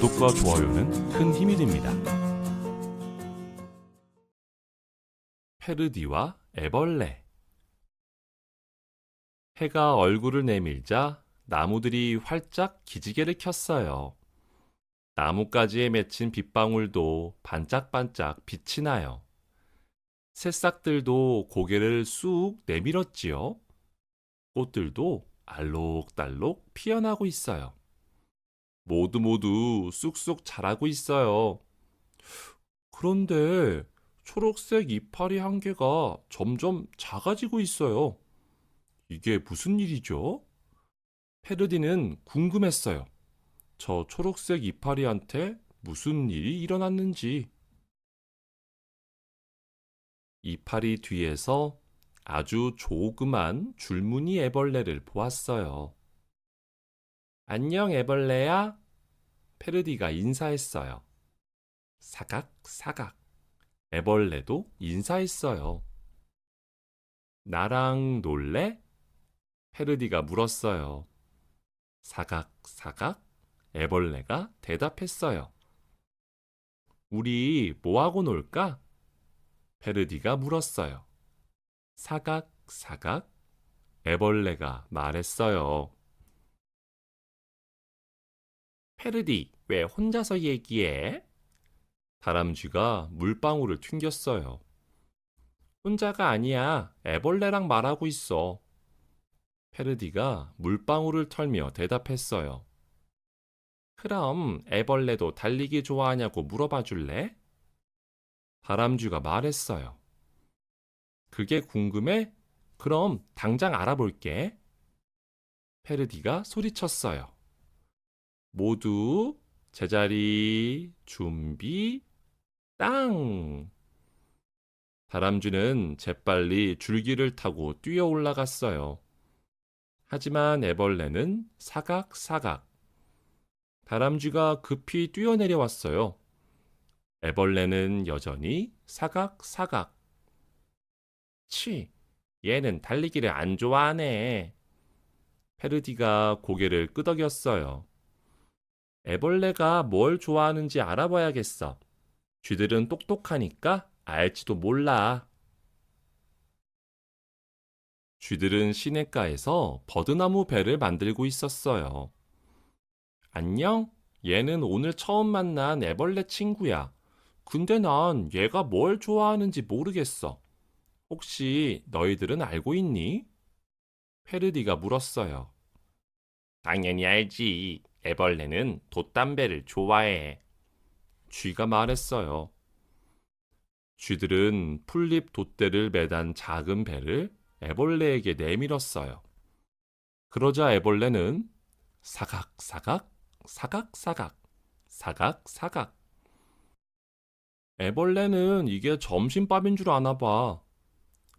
구독과 좋아요는 큰 힘이 됩니다. 페르디와 애벌레 해가 얼굴을 내밀자 나무들이 활짝 기지개를 켰어요. 나뭇가지에 맺힌 빗방울도 반짝반짝 빛이 나요. 새싹들도 고개를 쑥 내밀었지요. 꽃들도 알록달록 피어나고 있어요. 모두 모두 쑥쑥 자라고 있어요. 그런데 초록색 이파리 한 개가 점점 작아지고 있어요. 이게 무슨 일이죠? 페르디는 궁금했어요. 저 초록색 이파리한테 무슨 일이 일어났는지. 이파리 뒤에서 아주 조그만 줄무늬 애벌레를 보았어요. 안녕, 애벌레야. 페르디가 인사했어요. 사각, 사각. 애벌레도 인사했어요. 나랑 놀래? 페르디가 물었어요. 사각, 사각. 애벌레가 대답했어요. 우리 뭐하고 놀까? 페르디가 물었어요. 사각, 사각. 애벌레가 말했어요. 페르디, 왜 혼자서 얘기해? 다람쥐가 물방울을 튕겼어요. 혼자가 아니야. 애벌레랑 말하고 있어. 페르디가 물방울을 털며 대답했어요. 그럼 애벌레도 달리기 좋아하냐고 물어봐 줄래? 다람쥐가 말했어요. 그게 궁금해? 그럼 당장 알아볼게. 페르디가 소리쳤어요. 모두 제자리 준비 땅. 다람쥐는 재빨리 줄기를 타고 뛰어 올라갔어요. 하지만 애벌레는 사각사각. 다람쥐가 급히 뛰어내려왔어요. 애벌레는 여전히 사각사각. 치, 얘는 달리기를 안 좋아하네. 페르디가 고개를 끄덕였어요. 애벌레가 뭘 좋아하는지 알아봐야겠어. 쥐들은 똑똑하니까 알지도 몰라. 쥐들은 시냇가에서 버드나무 배를 만들고 있었어요. 안녕? 얘는 오늘 처음 만난 애벌레 친구야. 근데 난 얘가 뭘 좋아하는지 모르겠어. 혹시 너희들은 알고 있니? 페르디가 물었어요. 당연히 알지. 애벌레는 돛담배를 좋아해. 쥐가 말했어요. 쥐들은 풀잎 돛대를 매단 작은 배를 애벌레에게 내밀었어요. 그러자 애벌레는 사각사각, 사각사각, 사각사각. 애벌레는 이게 점심밥인 줄 아나 봐.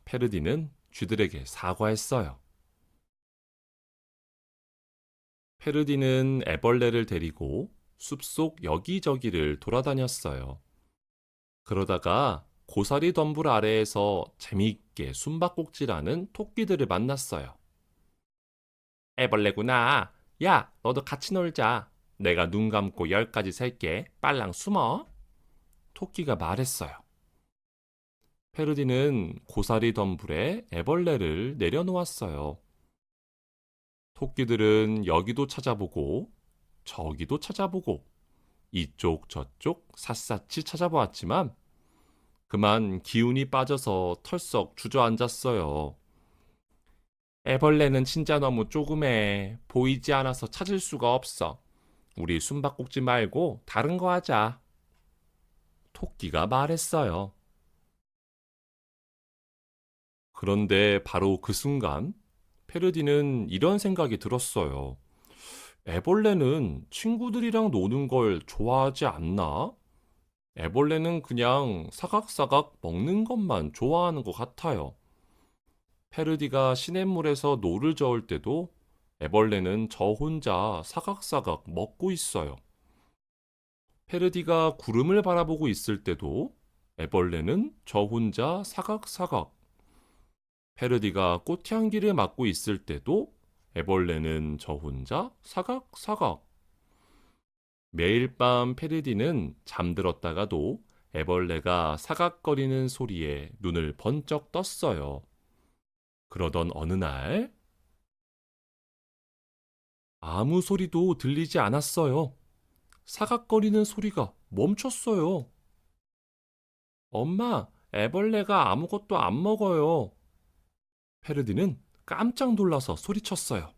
페르디는 쥐들에게 사과했어요. 페르디는 애벌레를 데리고 숲속 여기저기를 돌아다녔어요. 그러다가 고사리 덤불 아래에서 재미있게 숨바꼭질하는 토끼들을 만났어요. 애벌레구나. 야, 너도 같이 놀자. 내가 눈 감고 열 가지 셀게. 빨랑 숨어. 토끼가 말했어요. 페르디는 고사리 덤불에 애벌레를 내려놓았어요. 토끼들은 여기도 찾아보고 저기도 찾아보고 이쪽 저쪽 샅샅이 찾아보았지만 그만 기운이 빠져서 털썩 주저앉았어요. 애벌레는 진짜 너무 조그매 보이지 않아서 찾을 수가 없어. 우리 숨바꼭질 말고 다른 거 하자. 토끼가 말했어요. 그런데 바로 그 순간 페르디는 이런 생각이 들었어요. 애벌레는 친구들이랑 노는 걸 좋아하지 않나? 애벌레는 그냥 사각사각 먹는 것만 좋아하는 것 같아요. 페르디가 시냇물에서 노를 저을 때도 애벌레는 저 혼자 사각사각 먹고 있어요. 페르디가 구름을 바라보고 있을 때도 애벌레는 저 혼자 사각사각. 페르디가 꽃향기를 맡고 있을 때도 애벌레는 저 혼자 사각사각. 매일 밤 페르디는 잠들었다가도 애벌레가 사각거리는 소리에 눈을 번쩍 떴어요. 그러던 어느 날, 아무 소리도 들리지 않았어요. 사각거리는 소리가 멈췄어요. 엄마, 애벌레가 아무것도 안 먹어요. 페르디는 깜짝 놀라서 소리쳤어요.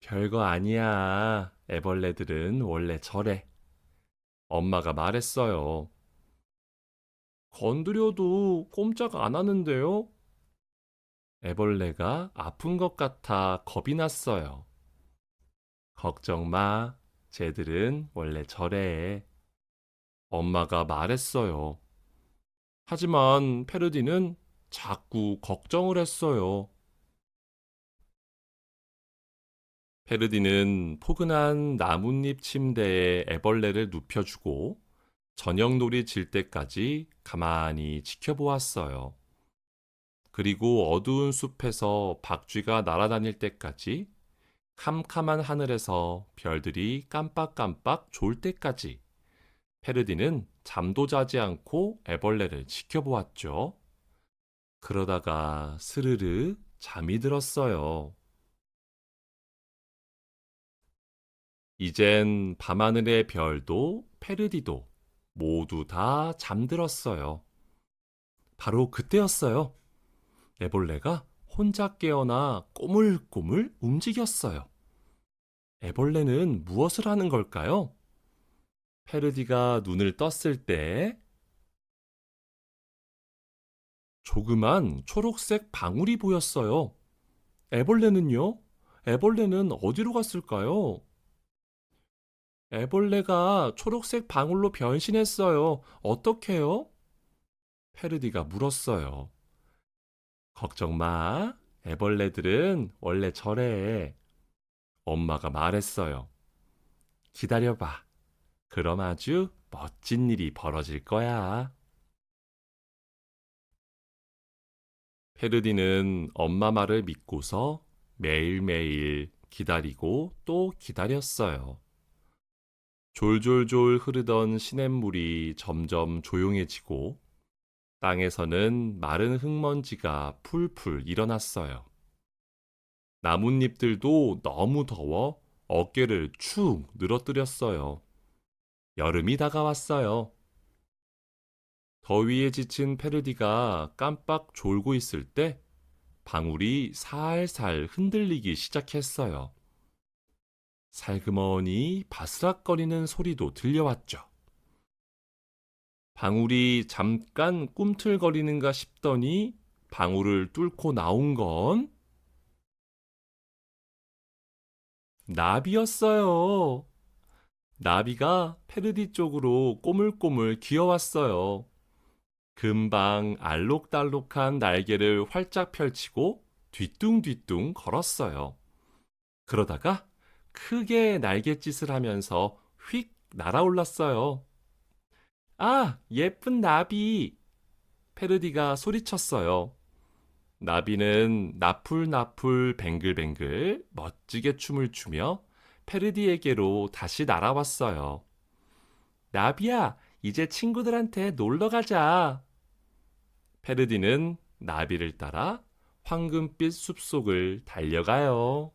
별거 아니야. 애벌레들은 원래 저래. 엄마가 말했어요. 건드려도 꼼짝 안 하는데요? 애벌레가 아픈 것 같아 겁이 났어요. 걱정 마. 쟤들은 원래 저래. 엄마가 말했어요. 하지만 페르디는 자꾸 걱정을 했어요. 페르디는 포근한 나뭇잎 침대에 애벌레를 눕혀주고 저녁놀이 질 때까지 가만히 지켜보았어요. 그리고 어두운 숲에서 박쥐가 날아다닐 때까지 캄캄한 하늘에서 별들이 깜빡깜빡 졸 때까지 페르디는 잠도 자지 않고 애벌레를 지켜보았죠. 그러다가 스르르 잠이 들었어요. 이젠 밤하늘의 별도 페르디도 모두 다 잠들었어요. 바로 그때였어요. 애벌레가 혼자 깨어나 꼬물꼬물 움직였어요. 애벌레는 무엇을 하는 걸까요? 페르디가 눈을 떴을 때 조그만 초록색 방울이 보였어요. 애벌레는요? 애벌레는 어디로 갔을까요? 애벌레가 초록색 방울로 변신했어요. 어떡해요? 페르디가 물었어요. 걱정 마. 애벌레들은 원래 저래. 엄마가 말했어요. 기다려봐. 그럼 아주 멋진 일이 벌어질 거야. 페르디는 엄마 말을 믿고서 매일매일 기다리고 또 기다렸어요. 졸졸졸 흐르던 시냇물이 점점 조용해지고 땅에서는 마른 흙먼지가 풀풀 일어났어요. 나뭇잎들도 너무 더워 어깨를 축 늘어뜨렸어요. 여름이 다가왔어요. 더위에 지친 페르디가 깜빡 졸고 있을 때 방울이 살살 흔들리기 시작했어요. 살그머니 바스락거리는 소리도 들려왔죠. 방울이 잠깐 꿈틀거리는가 싶더니 방울을 뚫고 나온 건 나비였어요. 나비가 페르디 쪽으로 꼬물꼬물 기어왔어요. 금방 알록달록한 날개를 활짝 펼치고 뒤뚱뒤뚱 걸었어요. 그러다가 크게 날갯짓을 하면서 휙 날아올랐어요. 아, 예쁜 나비! 페르디가 소리쳤어요. 나비는 나풀나풀 뱅글뱅글 멋지게 춤을 추며 페르디에게로 다시 날아왔어요. 나비야, 이제 친구들한테 놀러 가자. 페르디는 나비를 따라 황금빛 숲속을 달려가요.